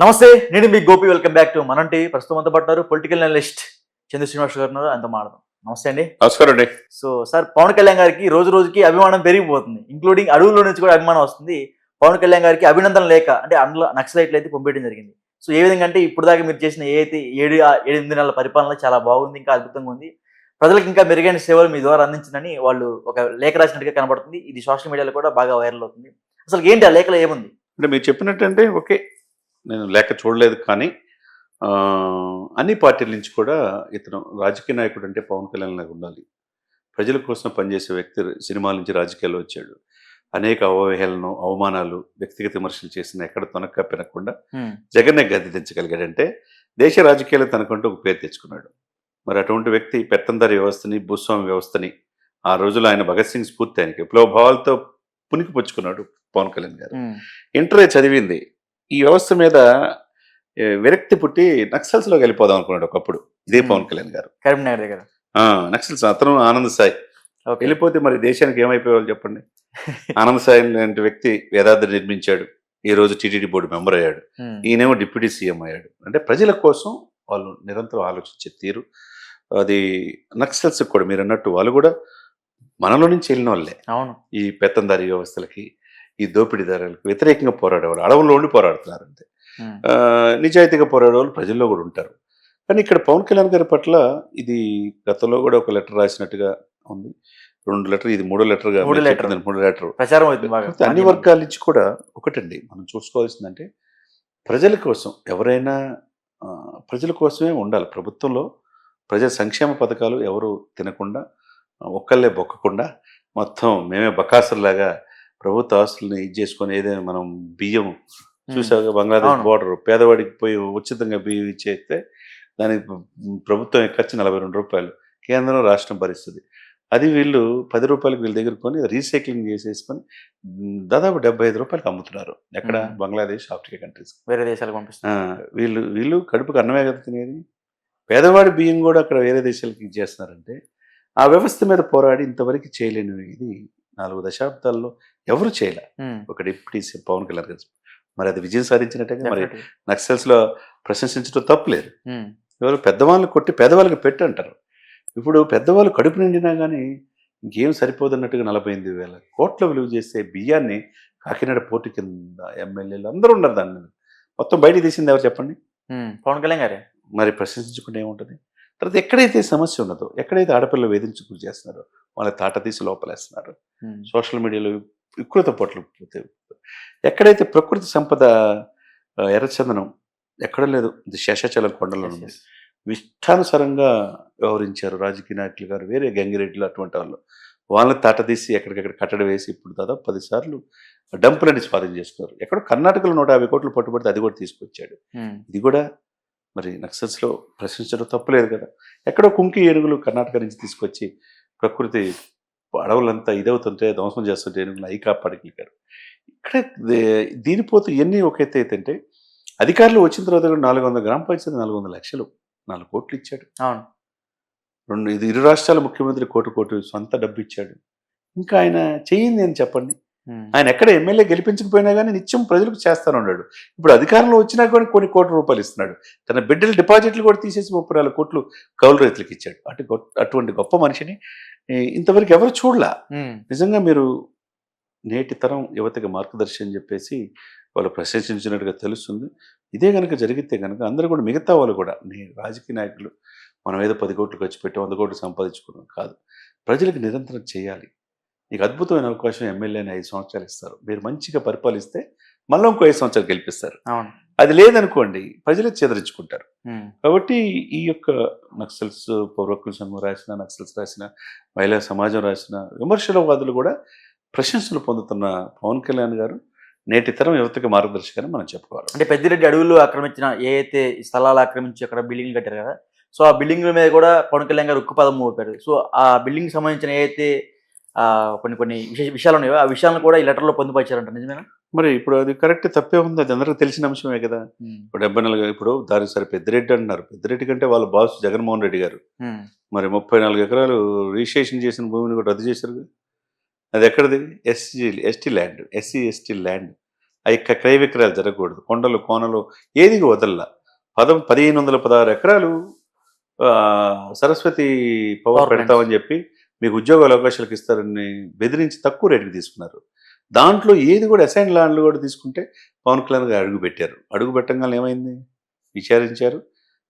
నమస్తే నేను మీ గోపి వెల్కమ్ బ్యాక్ టు మనంటి. ప్రస్తుతం అంతా పట్టారు పొలిటికల్ అనలిస్ట్ చంద్ర శ్రీనివాస్ గారు ఉన్నారు అంత మాడదాం నమస్తే అండి. నమస్కారం అండి. సో సార్ పవన్ కళ్యాణ్ గారికి రోజు రోజుకి అభిమానం పెరిగిపోతుంది. ఇంక్లూడింగ్ అడవుల్లో నుంచి కూడా అభిమానం వస్తుంది. పవన్ కళ్యాణ్ గారికి అభినందన లేక అంటే అందులో నక్సలైట్లు అయితే పంపించడం జరిగింది. సో ఏ విధంగా అంటే ఇప్పుడు దాకా మీరు చేసిన ఏ అయితే ఏడు ఎనిమిది నెలల పరిపాలన చాలా బాగుంది ఇంకా అద్భుతంగా ఉంది. ప్రజలకు ఇంకా మెరుగైన సేవలు మీ ద్వారా అందించిందని వాళ్ళు ఒక లేఖ రాసినట్టుగా కనబడుతుంది. ఇది సోషల్ మీడియాలో కూడా బాగా వైరల్ అవుతుంది. అసలు ఏంటి ఆ లేఖలో ఏముంది? అంటే మీరు చెప్పినట్టంటే ఓకే నేను లేక చూడలేదు కానీ అన్ని పార్టీల నుంచి కూడా ఇతను రాజకీయ నాయకుడు అంటే పవన్ కళ్యాణ్ లాగా ఉండాలి. ప్రజల కోసం పనిచేసే వ్యక్తి సినిమాల నుంచి రాజకీయాల్లో వచ్చాడు. అనేక అవహేళన అవమానాలు వ్యక్తిగత విమర్శలు చేసిన ఎక్కడ తొనక్క పెనకుండా. జగన్నే గద్దె దించగలిగాడంటే దేశ రాజకీయాలు తనకంటూ ఒక పేరు తెచ్చుకున్నాడు. మరి అటువంటి వ్యక్తి పెత్తందారి వ్యవస్థని భూస్వామి వ్యవస్థని ఆ రోజుల్లో ఆయన భగత్ సింగ్ స్ఫూర్తి ఆయనకి విప్లవ భావాలతో పునికి పుచ్చుకున్నాడు పవన్ కళ్యాణ్ గారు. ఇంటరే చదివింది. ఈ వ్యవస్థ మీద విరక్తి పుట్టి నక్సల్స్లో వెళ్ళిపోదాం అనుకున్నాడు ఒకప్పుడు. ఇదే. పవన్ కళ్యాణ్ గారు. కరీంనగర్ దగ్గర. ఆ, నక్సల్స్ అతను ఆనంద్ సాయి. వెళ్ళిపోతే మరి దేశానికి ఏమైపోయేవాళ్ళు చెప్పండి? ఆనంద్ సాయి లాంటి వ్యక్తి వేదాద్రి నిర్మించాడు. ఈ రోజు టీటీడీ బోర్డు మెంబర్ అయ్యాడు. ఈయనేమో డిప్యూటీ సీఎం అయ్యాడు. అంటే ప్రజల కోసం వాళ్ళు నిరంతరం ఆలోచించే తీరు. అది నక్సల్స్ కూడా మీరు అన్నట్టు వాళ్ళు కూడా మనలో నుంచి వెళ్ళిన వాళ్ళే. అవును. ఈ పెత్తందారి వ్యవస్థలకి ఈ దోపిడీదారులకు వ్యతిరేకంగా పోరాడేవాళ్ళు అడవుల్లో ఉండి పోరాడుతున్నారు అంతే నిజాయితీగా పోరాడే వాళ్ళు ప్రజల్లో కూడా ఉంటారు. కానీ ఇక్కడ పవన్ కళ్యాణ్ గారి పట్ల ఇది గతంలో కూడా ఒక లెటర్ రాసినట్టుగా ఉంది. రెండు లెటర్ ఇది మూడో లెటర్గా మూడో. చెప్పింది మూడో లెటర్. ప్రచారం అన్ని వర్గాల నుంచి కూడా ఒకటండి మనం చూసుకోవాల్సిందంటే ప్రజల కోసం ఎవరైనా ప్రజల కోసమే ఉండాలి. ప్రభుత్వంలో ప్రజల సంక్షేమ పథకాలు ఎవరు తినకుండా ఒక్కళ్ళే బొక్కకుండా మొత్తం మేమే బకాసులాగా ప్రభుత్వ ఆస్తుల్ని ఇది చేసుకొని ఏదైనా మనం బియ్యం. చూసాక బంగ్లాదేశ్. బోర్డర్ పేదవాడికి పోయి ఉచితంగా బియ్యం ఇచ్చేస్తే దానికి ప్రభుత్వం ఖర్చు నలభై రెండు రూపాయలు. కేంద్రం రాష్ట్రం భరిస్తుంది. అది వీళ్ళు పది రూపాయలకి వీళ్ళ దగ్గర కొని రీసైక్లింగ్ చేసేసుకొని దాదాపు డెబ్బై ఐదు రూపాయలకి అమ్ముతున్నారు. ఎక్కడ. బంగ్లాదేశ్ ఆఫ్రికా కంట్రీస్ వేరే దేశాలకు పంపిస్తారు. వీళ్ళు వీళ్ళు కడుపుకి అన్నమే కదా తినేది. పేదవాడి బియ్యం కూడా అక్కడ వేరే దేశాలకి ఇచ్చేస్తున్నారంటే ఆ వ్యవస్థ మీద పోరాడి ఇంతవరకు చేయలేని ఇది నాలుగు దశాబ్దాల్లో ఎవరు చేయలే. ఒక డిప్యూటీ పవన్ కళ్యాణ్ గారు మరి అది విజయం సాధించినట్టుగా మరి. నక్సల్స్లో ప్రశంసించడం తప్పులేదు. ఎవరు పెద్దవాళ్ళని కొట్టి పేదవాళ్ళకి పెట్టి అంటారు ఇప్పుడు పెద్దవాళ్ళు కడుపు నిండినా కానీ ఇంకేం సరిపోదన్నట్టుగా నలభై ఎనిమిది వేల కోట్ల విలువ చేసే బియ్యాన్ని కాకినాడ పోర్టు కింద ఎమ్మెల్యేలు అందరూ ఉన్నారు దాని మీద మొత్తం బయటికి తీసింది ఎవరు చెప్పండి. పవన్ కళ్యాణ్ గారే మరి ప్రశంసించుకుంటే ఏముంటుంది తర్వాత ఎక్కడైతే సమస్య ఉన్నదో ఎక్కడైతే ఆడపిల్లలు వేధించి గురి చేస్తున్నారో వాళ్ళ తాట తీసి లోపలేస్తున్నారు. సోషల్ మీడియాలో వికృత పట్లు పోతే ఎక్కడైతే ప్రకృతి సంపద ఎర్రచందనం ఎక్కడ లేదు ఇది శేషాచలం కొండలో. ఇష్టానుసారంగా వ్యవహరించారు రాజకీయ నాయకులు గారు వేరే గంగిరెడ్డిలు అటువంటి వాళ్ళు. వాళ్ళని తాటదీసి ఎక్కడికెక్కడ కట్టడి వేసి ఇప్పుడు దాదాపు పది సార్లు డంపులని స్వాధీనం చేసుకున్నారు. ఎక్కడో కర్ణాటకలో నూట యాభై కోట్లు పట్టుబడితే అది కూడా తీసుకొచ్చాడు. హ్మ్. ఇది కూడా మరి నక్సల్స్లో ప్రశ్నించడం తప్పులేదు కదా. ఎక్కడో కుంకి ఏనుగులు కర్ణాటక నుంచి తీసుకొచ్చి ప్రకృతి అడవులంతా ఇదవుతుంటే ధ్వంసం చేస్తుంటే ఏనుగులు అయి కాపాడగలిగారు ఇక్కడ దీనిపోతూ ఇవన్నీ ఒక ఎత్తు అయితే అంటే అధికారులు వచ్చిన తర్వాత కూడా నాలుగు వందల గ్రామ పంచాయతీ నాలుగు వందల లక్షలు నాలుగు కోట్లు ఇచ్చాడు. అవును. రెండు ఇది ఇరు రాష్ట్రాల ముఖ్యమంత్రి కోటి కోటి సొంత డబ్బు ఇచ్చాడు. ఇంకా ఆయన చెయ్యింది అని చెప్పండి. ఆయన ఎక్కడ ఎమ్మెల్యే గెలిపించకపోయినా కానీ నిత్యం ప్రజలకు చేస్తాను ఉన్నాడు. ఇప్పుడు అధికారంలో వచ్చినా కూడా కొన్ని కోట్ల రూపాయలు ఇస్తున్నాడు. తన బిడ్డల డిపాజిట్లు కూడా తీసేసి ముప్పై నాలుగు కోట్లు కౌలు రైతులకు ఇచ్చాడు. అటు అటువంటి గొప్ప మనిషిని ఇంతవరకు ఎవరు చూడలా. నిజంగా మీరు నేటి తరం యువతకి మార్గదర్శి అని చెప్పేసి వాళ్ళు ప్రశంసించినట్టుగా తెలుస్తుంది. ఇదే కనుక జరిగితే కనుక అందరూ కూడా మిగతా వాళ్ళు కూడా నీ రాజకీయ నాయకులు మనం ఏదో పది కోట్లు ఖర్చు పెట్టి వంద కోట్లు సంపాదించుకున్నాం కాదు. ప్రజలకు నిరంతరం చేయాలి. నీకు అద్భుతమైన అవకాశం ఎమ్మెల్యేని ఐదు సంవత్సరాలు ఇస్తారు. మీరు మంచిగా పరిపాలిస్తే మళ్ళీ ఇంకో ఐదు సంవత్సరాలు గెలిపిస్తారు. అవును. అది లేదనుకోండి ప్రజలు చెదరించుకుంటారు. కాబట్టి ఈ యొక్క నక్సల్స్ పౌరకుల సంఘం రాసిన నక్సల్స్ రాసిన మహిళా సమాజం రాసిన విమర్శలవాదులు కూడా ప్రశంసలు పొందుతున్న పవన్ కళ్యాణ్ గారు నేటి తరం యువతకి మార్గదర్శకని మనం చెప్పుకోవాలి. అంటే పెద్దిరెడ్డి అడవులు ఆక్రమించిన ఏ అయితే స్థలాలు ఆక్రమించి అక్కడ బిల్డింగ్ కట్టారు కదా సో ఆ బిల్డింగ్ మీద కూడా పవన్ కళ్యాణ్ గారు ఉక్కు పదం మోపారు. సో ఆ బిల్డింగ్ సంబంధించిన ఏ అయితే కొన్ని కొన్ని విశేష విషయాలు ఉన్నాయో ఆ విషయాలను కూడా ఈ లెటర్లో పొందుపరిచారంట. నిజమేనా? మరి ఇప్పుడు అది కరెక్ట్ తప్పే ఉంది. అది అందరికీ తెలిసిన అంశమే కదా. ఇప్పుడు డెబ్బై నాలుగు ఇప్పుడు దాని సరే పెద్దిరెడ్డి అంటున్నారు పెద్దిరెడ్డి కంటే వాళ్ళ బాస్ జగన్మోహన్ రెడ్డి గారు. మరి ముప్పై నాలుగు ఎకరాలు రిజిస్ట్రేషన్ చేసిన భూమిని కూడా రద్దు చేశారు. అది ఎక్కడిది? SC ST land. SC ST land. ఆ యొక్క క్రయ విక్రయాలు జరగకూడదు. కొండలు కోనలు ఏది వదల్లా. పదం పదిహేను వందల పదహారు ఎకరాలు ఆ, సరస్వతి పవర్. పెడతామని చెప్పి మీకు ఉద్యోగాల అవకాశాలకు ఇస్తారని బెదిరించి తక్కువ రేటుకి తీసుకున్నారు. దాంట్లో ఏది కూడా అసైన్ ల్యాండ్లు కూడా తీసుకుంటే పవన్ కళ్యాణ్ గారు అడుగు పెట్టారు. అడుగు పెట్టంగానే ఏమైంది? విచారించారు.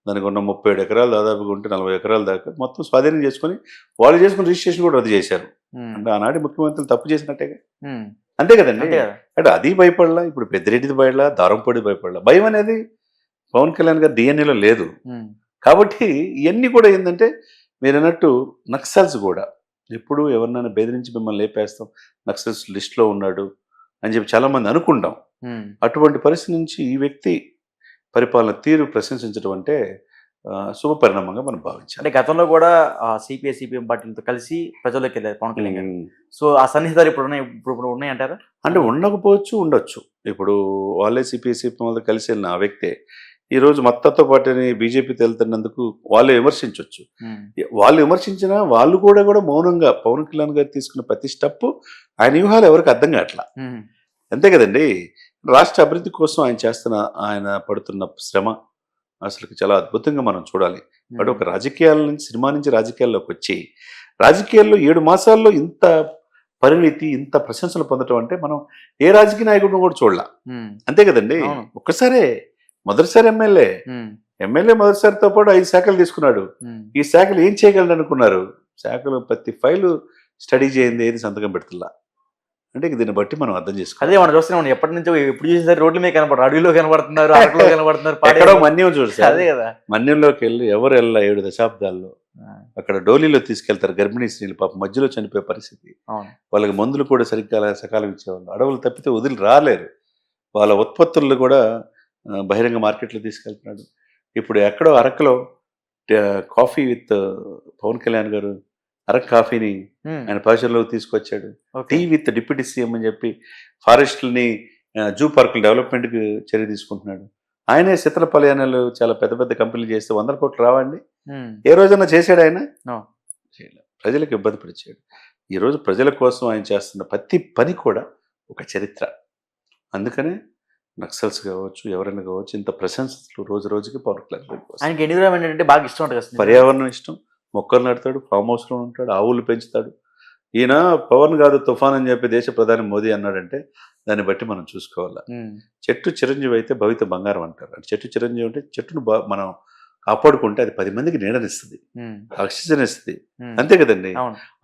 దానికి ఉన్న ముప్పై ఏడు ఎకరాలు దాదాపుగా ఉంటే నలభై ఎకరాల దాకా మొత్తం స్వాధీనం చేసుకొని వాళ్ళు చేసుకున్న రిజిస్ట్రేషన్ కూడా రద్దు చేశారు. అంటే ఆనాటి ముఖ్యమంత్రులు తప్పు చేసినట్టేగా. అంతే కదండి. అంటే అది భయపడలా ఇప్పుడు పెద్దిరెడ్డిది భయపడలా దారంపొడి భయపడలా. భయం అనేది పవన్ కళ్యాణ్ గారి డిఎన్ఏలో లేదు. కాబట్టి ఇవన్నీ కూడా ఏంటంటే మీరు అన్నట్టు నక్సల్స్ కూడా ఎప్పుడు ఎవరినైనా బెదిరించి మిమ్మల్ని లేపేస్తాం నక్సల్స్ లిస్ట్లో ఉన్నాడు అని చెప్పి చాలామంది అనుకుంటాం. అటువంటి పరిస్థితి నుంచి ఈ వ్యక్తి పరిపాలన తీరు ప్రశంసించడం అంటే శుభ పరిణామంగా మనం భావించాలి. అంటే గతంలో కూడా సిపిఐ సిపిఎం పార్టీలతో కలిసి ప్రజల్లోకి వెళ్ళారు పవన్ కళ్యాణ్ గారు. సో ఆ సన్నిహితాలు ఇప్పుడు ఉన్నాయి ఇప్పుడు ఇప్పుడు ఉన్నాయి అంటారా? అంటే ఉండకపోవచ్చు ఉండొచ్చు. ఇప్పుడు వాళ్ళే సిపిఎస్సి వాళ్ళతో కలిసి వెళ్ళిన ఆ వ్యక్తే ఈ రోజు మత్తతో పాటుని బీజేపీతో వెళ్తున్నందుకు వాళ్ళు విమర్శించవచ్చు వాళ్ళు విమర్శించినా వాళ్ళు కూడా కూడా మౌనంగా పవన్ కళ్యాణ్ గారు తీసుకున్న ప్రతి స్టెప్ ఆయన వ్యూహాలు ఎవరికి అర్థం కావట్లా. అంతే కదండి? రాష్ట్ర అభివృద్ధి కోసం ఆయన చేస్తున్న ఆయన పడుతున్న శ్రమ అసలు చాలా అద్భుతంగా మనం చూడాలి. బట్ ఒక రాజకీయాల నుంచి సినిమా నుంచి రాజకీయాల్లోకి వచ్చి రాజకీయాల్లో ఏడు మాసాల్లో ఇంత పరిణితి ఇంత ప్రశంసలు పొందడం అంటే మనం ఏ రాజకీయ నాయకుడిని కూడా చూడాల. అంతే కదండి. ఒక్కసారే మొదటిసారి ఎమ్మెల్యే. ఎమ్మెల్యే మొదటిసారితో పాటు ఐదు శాఖలు తీసుకున్నాడు. ఈ శాఖలు ఏం చేయగలడు అనుకున్నారు? శాఖలు ప్రతి ఫైలు స్టడీ చేయండి ఏది సంతకం పెడుతున్నా అంటే దీన్ని బట్టి మనం అర్థం చేసుకోవాలి. అదే మనం చూస్తున్నాం ఎప్పటి నుంచో ఎప్పుడు చూసేసరి రోడ్ల మీద కనపడరు అడవిలో కనబడుతున్నారు అరకులో కనబడుతున్నారు ఎక్కడో మన్యం చూడు సార్. అదే కదా. మన్యంలోకి వెళ్ళి ఎవరు వెళ్ళ ఏడు దశాబ్దాల్లో? అక్కడ డోలీలో తీసుకెళ్తారు గర్భిణీ స్త్రీలు పాప మధ్యలో చనిపోయే పరిస్థితి. వాళ్ళకి మందులు కూడా సరిగ్గా సకాలం ఇచ్చేవాళ్ళు. అడవులు తప్పితే వదిలి రాలేరు. వాళ్ళ ఉత్పత్తులను కూడా బహిరంగ మార్కెట్లో తీసుకెళ్తున్నాడు. ఇప్పుడు ఎక్కడో అరకులో కాఫీ విత్ పవన్ కళ్యాణ్ గారు అరకు కాఫీని ఆయన పరిచయంలోకి తీసుకొచ్చాడు. టీ విత్ డిప్యూటీ సీఎం అని చెప్పి ఫారెస్ట్లని జూ పార్కుల డెవలప్మెంట్కి చర్య తీసుకుంటున్నాడు. ఆయనే శీతల పలయానాలు చాలా పెద్ద పెద్ద కంపెనీలు చేస్తే వందల కోట్లు రావండి. ఏ రోజైనా చేశాడు ఆయన? ప్రజలకు ఇబ్బంది పరిచాడు ఈరోజు ప్రజల కోసం ఆయన చేస్తున్న ప్రతి పని కూడా ఒక చరిత్ర. అందుకనే నక్సల్స్ కావచ్చు ఎవరైనా కావచ్చు ఇంత ప్రశంసలు రోజు రోజుకి పవర్ కళ్యాణ్. ఆయనకి ఎన్విరాన్మెంట్ అంటే బాగా ఇష్టం ఉంటుంది పర్యావరణం ఇష్టం. మొక్కలు నాటుతాడు ఫామ్ హౌస్లో ఉంటాడు ఆవులు పెంచుతాడు. ఈయన పవన్ కాదు తుఫాన్ అని చెప్పి దేశ ప్రధాని మోదీ అన్నాడంటే దాన్ని బట్టి మనం చూసుకోవాలి. చెట్టు చిరంజీవి అయితే భవిత బంగారం అంటారు. అంటే చెట్టు చిరంజీవి అంటే చెట్టును బా మనం కాపాడుకుంటే అది పది మందికి నీడనిస్తుంది ఆక్సిజన్ ఇస్తుంది అంతే కదండి.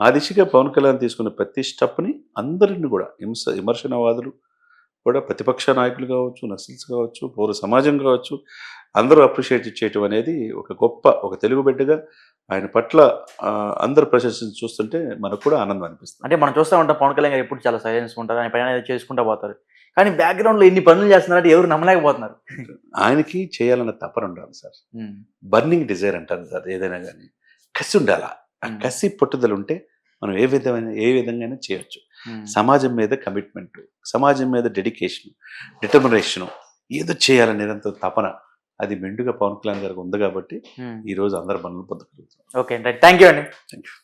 ఆ దిశగా పవన్ కళ్యాణ్ తీసుకున్న ప్రతి స్టెప్ని అందరిని కూడా హింస విమర్శనవాదులు కూడా ప్రతిపక్ష నాయకులు కావచ్చు నక్సల్స్ కావచ్చు పౌర సమాజం కావచ్చు అందరూ అప్రిషియేట్ చేయటం అనేది ఒక గొప్ప ఒక తెలుగు బిడ్డగా ఆయన పట్ల అందరు ప్రశంసలు చూస్తుంటే మనకు కూడా ఆనందం అనిపిస్తుంది. అంటే మనం చూస్తూ ఉంటాం పవన్ కళ్యాణ్ గారు ఎప్పుడు చాలా సైలెన్స్ ఉంటారు ఆయన పైన చేసుకుంటూ పోతారు. కానీ బ్యాక్గ్రౌండ్లో ఎన్ని పనులు చేస్తున్నారంటే ఎవరు నమ్మలేకపోతున్నారు. ఆయనకి చేయాలన్న తపన ఉండాలి సార్. బర్నింగ్ డిజైర్ అంటారు సార్ ఏదైనా కానీ. కసి ఉండాలా? ఆ. కసి పట్టుదల ఉంటే మనం ఏ విధమైన ఏ విధంగా చేయొచ్చు. సమాజం మీద కమిట్మెంట్ సమాజం మీద డెడికేషన్ డిటర్మినేషన్ ఏదో చేయాలని నిరంతర తపన. అది మెండుగా పవన్ కళ్యాణ్ గారికి ఉంది కాబట్టి ఉమ్. ఈ రోజు అందరు పనులు పొందగలుగుతాం. ఓకే థ్యాంక్ యూ అండి. Thank you